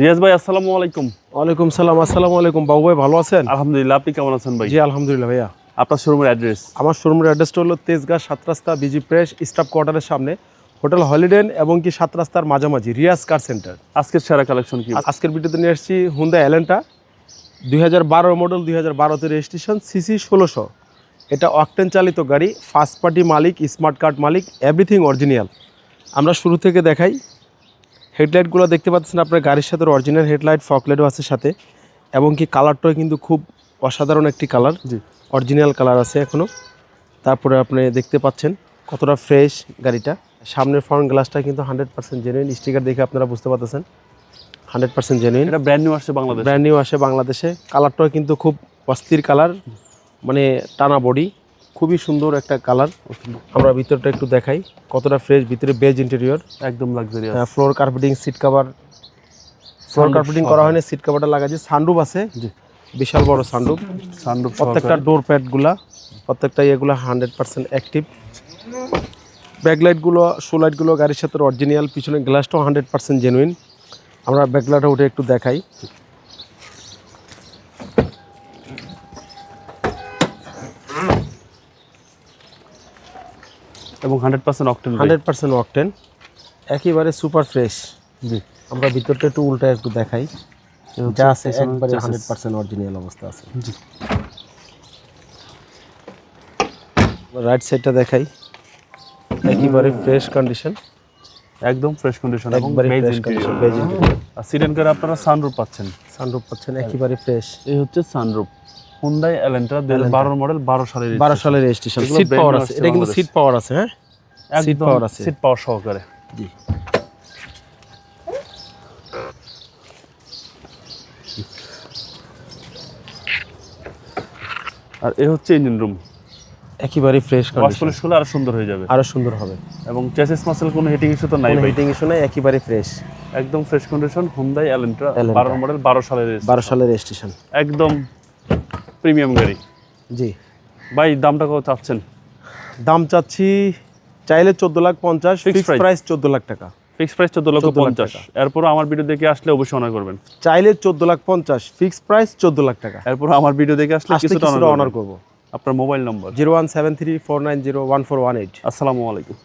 রিয়াজ ভাই আসসালামু আলাইকুম। ওয়ালাইকুম সালাম আসসালামু আলাইকুম। বাবু ভাই ভালো আছেন? আলহামদুলিল্লাহ আপনি কেমন আছেন ভাই? জি আলহামদুলিল্লাহ ভাইয়া। আপনার শোরুমের অ্যাড্রেস? আমার শোরুমের অ্যাড্রেসটা হলো তেজগাঁ সাত রাস্তা বিজি প্রেস স্টাফ কোয়ার্টারের সামনে। হোটেল হলিডেন এবং কি সাত রাস্তার মাঝামাঝি রিয়াজ কার সেন্টার। আজকের সেরা কালেকশন কি? আজকের ভিডিওতে নিয়ে এসেছি হুন্দা এলেন্টা দুই হাজার বারো মডেল দুই হাজার বারোতে রেজিস্ট্রেশন সিসি ষোলোশো। এটা অকটেন চালিত গাড়ি ফার্স্ট পার্টি মালিক স্মার্ট কার্ড মালিক এভরিথিং অরিজিনাল আমরা শুরু থেকে দেখাই হেডলাইটগুলো দেখতে পাচ্ছেন আপনার গাড়ির সাথে অরিজিনাল হেডলাইট ফকলাইটও আছে সাথে। এবং কি কালারটাও কিন্তু খুব অসাধারণ একটি কালার জি। অরিজিনাল কালার আছে এখনও তারপরে আপনি দেখতে পাচ্ছেন কতটা ফ্রেশ গাড়িটা। সামনের ফ্রন্ট গ্লাসটা কিন্তু হান্ড্রেড পার্সেন্ট জেনুইন স্টিকার দেখে আপনারা বুঝতে পারতেছেন। হান্ড্রেড পার্সেন্ট জেনুইন এটা ব্র্যান্ড নিউ আসছে বাংলাদেশ। ব্র্যান্ড নিউ আসে বাংলাদেশে। কালারটাও কিন্তু খুব অস্থির কালার মানে টানা বডি খুবই সুন্দর একটা কালার। আমরা ভিতরটা একটু দেখাই। কতটা ফ্রেশ ভিতরে বেজ ইন্টেরিয়র একদম luxurious floor carpeting seat cover floor carpeting করা হয়নি সিট কভারটা লাগাচ্ছে সানরুফ আছে। জি। বিশাল বড় সানরুফ সানরুফ প্রত্যেকটা ডোর প্যাডগুলা প্রত্যেকটা ইয়েগুলো হান্ড্রেড পার্সেন্ট অ্যাক্টিভ ব্যাকলাইটগুলো শো লাইটগুলো গাড়ির সাথে অরিজিনাল পিছনে গ্লাসটাও হান্ড্রেড পার্সেন্ট জেনুইন আমরা ব্যাকলাইটটা উঠে একটু দেখাই। এবং hundred percent octane hundred percent octane একেবারে সুপার ফ্রেশ জি আমরা ভিতরটা একটু উল্টা একটু দেখাই। যা আছে একবারে হান্ড্রেড পার্সেন্ট অরিজিনাল অবস্থা আছে। জি। রাইট সাইডটা দেখাই। একেবারে ফ্রেশ কন্ডিশন একদম ফ্রেশ কন্ডিশন এবং একবারে ইন্টেরিয়র কন্ডিশন ইন্টেরিয়র আর সিডেন কারে আপনারা সানরুফ পাচ্ছেন। সানরুফ পাচ্ছেন একেবারে ফ্রেশ এই হচ্ছে সানরুফ হুন্ডাই এলেন্ট্রা দুই হাজার মডেল বারো সালের বারো সালের রেজিস্ট্রেশন সিট পাওয়ার আছে এটা কিন্তু সিট পাওয়ার আছে হ্যাঁ? সিট পাওয়ার আছে। সিট পাওয়ার সহকারে। জি। আর এ হচ্ছে ইঞ্জিন রুম একেবারে ফ্রেশ ওয়াশ আরও সুন্দর হয়ে যাবে। আরও সুন্দর হবে। এবং চেসিস মাসেল কোনো হিটিং ইস্যু তো নাই হিটিং ইস্যু নাই একেবারে ফ্রেশ একদম ফ্রেশ কন্ডিশন হুন্ডাই এলেন্ট্রা। বারো মডেল বারো সালের registration। বারো সালের রেজিস্ট্রেশন একদম প্রিমিয়াম গাড়ি। জি। ভাই দামটা কত চাচ্ছেন? দাম চাচ্ছি চাইলে চোদ্দ লাখ পঞ্চাশ ফিক্স। প্রাইস চোদ্দ লাখ টাকা। ফিক্স প্রাইস চোদ্দ লক্ষ 14 লাখ পঞ্চাশ। টাকা। এরপরও আমার ভিডিও দেখে আসলে অবশ্যই অনার করবেন। চাইলে চোদ্দ লাখ পঞ্চাশ ফিক্স প্রাইস চোদ্দ লাখ টাকা। এরপর আমার ভিডিও দেখে আসলে কিছুটা অনার করব। আপনার mobile number zero one seven three four nine zero one four one eight. আসসালামু আলাইকুম।